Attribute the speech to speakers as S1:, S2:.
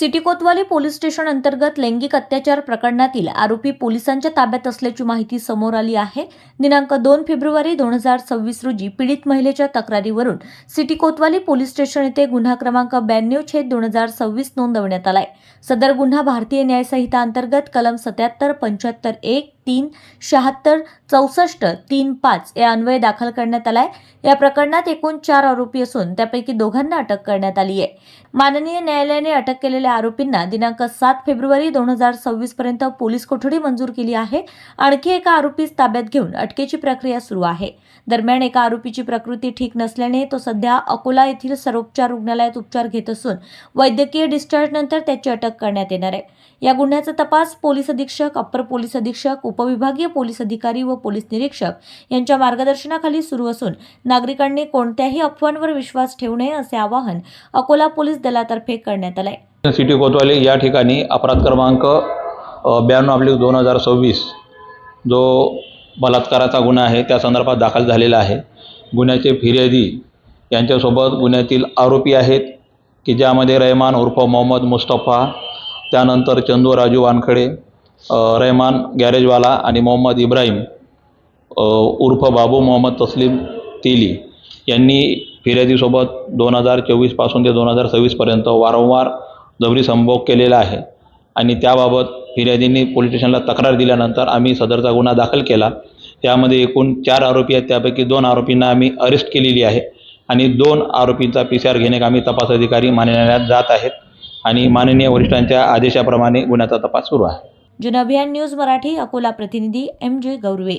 S1: City Kotwali police station अंतर्गत लैंगिक अत्याचार प्रकरणातील आरोपी पोलिसांच्या ताब्यात असल्याची माहिती समोर आली आहे. दिनांक दोन फेब्रुवारी दोन हजार सव्वीस रोजी पीडित महिलेच्या तक्रारीवरून सिटी कोतवाली पोलीस स्टेशन येथे गुन्हा क्रमांक ब्याण्णव छेद दोन हजार सव्वीस नोंदवण्यात आलाय. सदर गुन्हा भारतीय न्यायसंहिता अंतर्गत कलम सत्याहत्तर पंच्याहत्तर एक तीन शहात्तर चौसष्ट तीन पाच या अन्वये दाखल करण्यात आलाय. या प्रकरणात एकूण चार आरोपी असून त्यापैकी दोघांना अटक करण्यात आली आहे. माननीय न्यायालयाने अटक केलेल्या आरोपींना दिनांक सात फेब्रुवारी दोन हजार सव्वीस पर्यंत पोलीस कोठडी मंजूर केली आहे. आणखी एका आरोपीस ताब्यात घेऊन अटकेची प्रक्रिया सुरू आहे. दरम्यान एका आरोपीची प्रकृती ठीक नसल्याने तो सध्या अकोला येथील सर्वोपचार रुग्णालयात उपचार घेत असून वैद्यकीय डिस्चार्ज नंतर त्याची अटक करण्यात येणार आहे. या गुन्ह्याचा तपास पोलीस अधीक्षक अप्पर पोलीस अधीक्षक उपविभागीय पोलीस अधिकारी व पोलीस निरीक्षक यांच्या मार्गदर्शनाखाली सुरू असून नागरिकांनी कोणत्याही अफवांवर विश्वास ठेवू नये असे आवाहन अकोला पोलीस दलातर्फे करण्यात आले
S2: सिटी कोतवाली या ठिकाणी अपराध क्रमांक ब्याण्णव आपली दोन हजार सव्वीस जो बलात्काराचा गुन्हा आहे त्या संदर्भात दाखल झालेला आहे. गुन्ह्याचे फिर्यादी यांच्यासोबत गुन्ह्यातील आरोपी आहेत की ज्यामध्ये रहमान उर्फ मोहम्मद मुस्तफा त्यानंतर चंदू राजू वानखडे रहमान गॅरेजवाला आणि मोहम्मद इब्राहिम उर्फ बाबू मोहम्मद तस्लीम तेली यांनी फिर्यादीसोबत दोन हजार चोवीसपासून ते दोन हजार सव्वीसपर्यंत वारंवार जबरी संभोग केलेला आहे. आणि त्याबाबत फिर्यादींनी पोलीस स्टेशनला तक्रार दिल्यानंतर आम्ही सदरचा गुन्हा दाखल केला. त्यामध्ये एकूण चार आरोपी आहेत. त्यापैकी दोन आरोपींना आम्ही अरेस्ट केलेली आहे. आणि दोन आरोपींचा पी सी आर घेणे आम्ही तपास अधिकारी मानण्यात जात आहेत. आणि माननीय वरिष्ठांच्या आदेशाप्रमाणे गुन्ह्याचा तपास सुरू आहे.
S1: जुनभियान न्यूज मराठी अकोला प्रतिनिधी एम जे गौरवे.